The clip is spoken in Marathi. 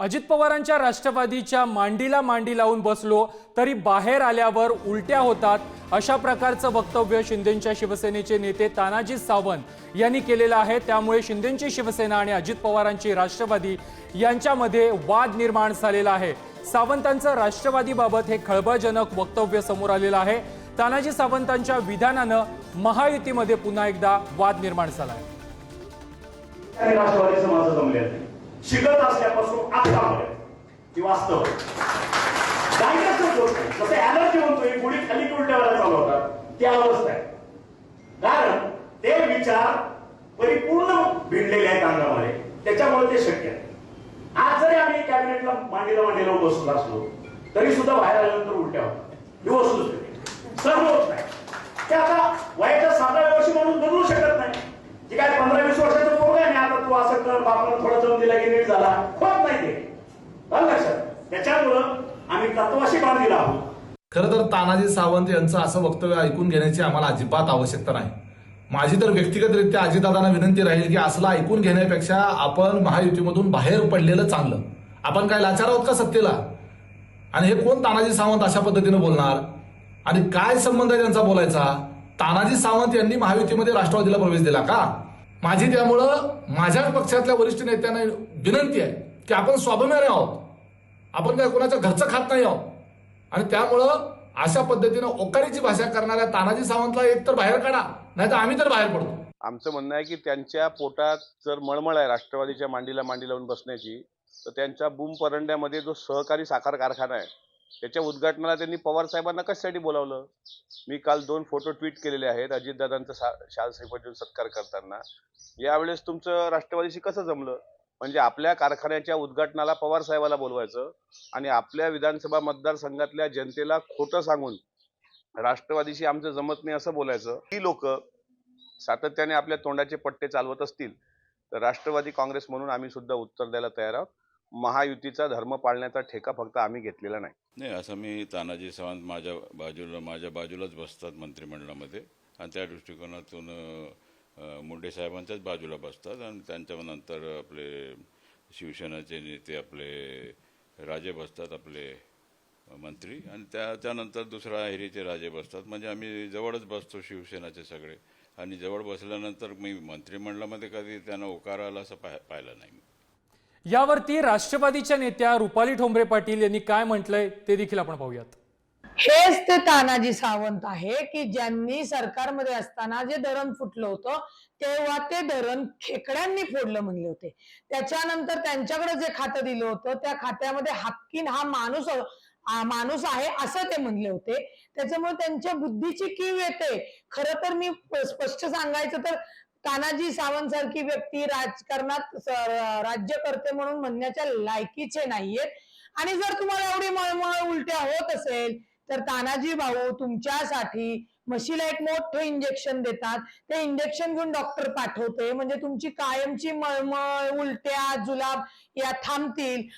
अजित पवारांच्या राष्ट्रवादीच्या मांडीला मांडी लावून बसलो तरी बाहेर आल्यावर उलट्या होतात अशा प्रकारचं वक्तव्य शिंदेच्या शिवसेनेचे नेते तानाजी सावंत यांनी केलेलं आहे. त्यामुळे शिंदेची शिवसेना आणि अजित पवारांची राष्ट्रवादी यांच्यामध्ये वाद निर्माण झालेला आहे. सावंतांचं राष्ट्रवादीबाबत हे खळबळजनक वक्तव्य समोर आलेलं आहे. तानाजी सावंतांच्या विधानानं महायुतीमध्ये पुन्हा एकदा वाद निर्माण झाला आहे. शिकत असल्यापासून आतापर्यंत ती वास्तव. डायग्नोसिस होत नाही जसं ऍलर्जी म्हणतोय गुढी खाली की उलट्या वेळा चालू होतात. ती अवस्था आहे. कारण ते विचार परिपूर्ण भिडलेले आहेत अंगामध्ये. त्याच्यामुळे ते शक्य आहे. आज जरी आम्ही कॅबिनेटला मांडीला मांडीला बसलो असलो तरी सुद्धा बाहेर आल्यानंतर उलट्या होतात. ही वस्तू सर्व होत नाही. ते आता वयाच्या सातव्या वर्षी म्हणून बदलू शकत नाही जे काय पंधरा वीस वर्षाचं पोरग आहे ना आता तू असं कर बापानं थोडं जाऊन दिला की नीट झाला होत नाही ते लक्षात. त्याच्यामुळं आम्ही तत्वाशी बांधलेला आहोत. खरं तर तानाजी सावंत यांचं असं वक्तव्य ऐकून घेण्याची आम्हाला अजिबात आवश्यकता नाही. माझी तर व्यक्तिगतरित्या अजितदादांना विनंती राहील की असला ऐकून घेण्यापेक्षा आपण महायुतीमधून बाहेर पडलेलं चांगलं. आपण काय लाचार आहोत का सत्तेला? आणि हे कोण तानाजी सावंत अशा पद्धतीनं बोलणार? आणि काय संबंध आहे त्यांचा बोलायचा? तानाजी सावंत यांनी महायुतीमध्ये राष्ट्रवादीला प्रवेश दिला का? माझी त्यामुळं माझ्या पक्षातल्या वरिष्ठ नेत्यांना विनंती आहे की आपण स्वाभिमानी आहोत. आपण काय कोणाच्या घरचं खात नाही आहोत. आणि त्यामुळं अशा पद्धतीनं ओकारीची भाषा करणाऱ्या तानाजी सावंतला एक तर बाहेर काढा नाही तर आम्ही तर बाहेर पडतो. आमचं म्हणणं आहे की त्यांच्या पोटात जर मळमळ आहे राष्ट्रवादीच्या मांडीला मांडी लावून बसण्याची तर त्यांच्या बूम परंड्यामध्ये जो सहकारी साखर कारखाना आहे त्याच्या उद्घाटनाला त्यांनी पवार साहेबांना कशासाठी बोलावलं? मी काल दोन फोटो ट्विट केलेले आहेत अजितदादांचा सा शाल सैफुद्दीन सत्कार करताना. यावेळेस तुमचं राष्ट्रवादीशी कसं जमलं? म्हणजे आपल्या कारखान्याच्या उद्घाटनाला पवार साहेबाला बोलवायचं आणि आपल्या विधानसभा मतदारसंघातल्या जनतेला खोटं सांगून राष्ट्रवादीशी आमचं जमत नाही असं बोलायचं. ही लोक सातत्याने आपल्या तोंडाचे पट्टे चालवत असतील तर राष्ट्रवादी काँग्रेस म्हणून आम्ही सुद्धा उत्तर द्यायला तयार आहोत. महायुतीचा धर्म पाळण्याचा ठेका फक्त आम्ही घेतलेला नाही. नाही असं मी तानाजी सावंत माझ्या बाजूला माझ्या बाजूलाच बसतात मंत्रिमंडळामध्ये. आणि त्या दृष्टिकोनातून मुंडे साहेबांच्याच बाजूला बसतात आणि त्यांच्या नंतर आपले शिवसेनाचे नेते आपले राजे बसतात आपले मंत्री. आणि त्या त्यानंतर दुसरा हिरीचे राजे बसतात. म्हणजे आम्ही जवळच बसतो शिवसेनाचे सगळे. आणि जवळ बसल्यानंतर मी मंत्रिमंडळामध्ये कधी त्यांना ओकार आला असं पाह पाहिलं नाही यावरती राष्ट्रवादीच्या नेत्या रुपाली ठोंबरे पाटील यांनी काय म्हटलंय ते देखील आपण पाहूयात. हेच ते तानाजी सावंत आहे की ज्यांनी सरकारमध्ये असताना जे धरण फुटलं होतं तेव्हा ते धरण खेकड्यांनी फोडलं म्हणले होते. त्याच्यानंतर त्यांच्याकडे जे खातं दिलं होतं त्या खात्यामध्ये हक्कीन हा माणूस माणूस आहे असं ते म्हणले होते. त्याच्यामुळे त्यांच्या बुद्धीची कीव येते. खर तर मी स्पष्ट सांगायचं तर तानाजी सावंत सारखी व्यक्ती राजकारणात राज्यकर्ते म्हणून म्हणण्याच्या लायकीचे नाहीयेत. आणि जर तुम्हाला एवढी मळमळ उलट्या होत असेल तर तानाजी भाऊ तुमच्यासाठी म्हशीला एक मोठं इंजेक्शन देतात. ते इंजेक्शन घेऊन डॉक्टर पाठवते. म्हणजे तुमची कायमची मळमळ उलट्या जुलाब या थांबतील.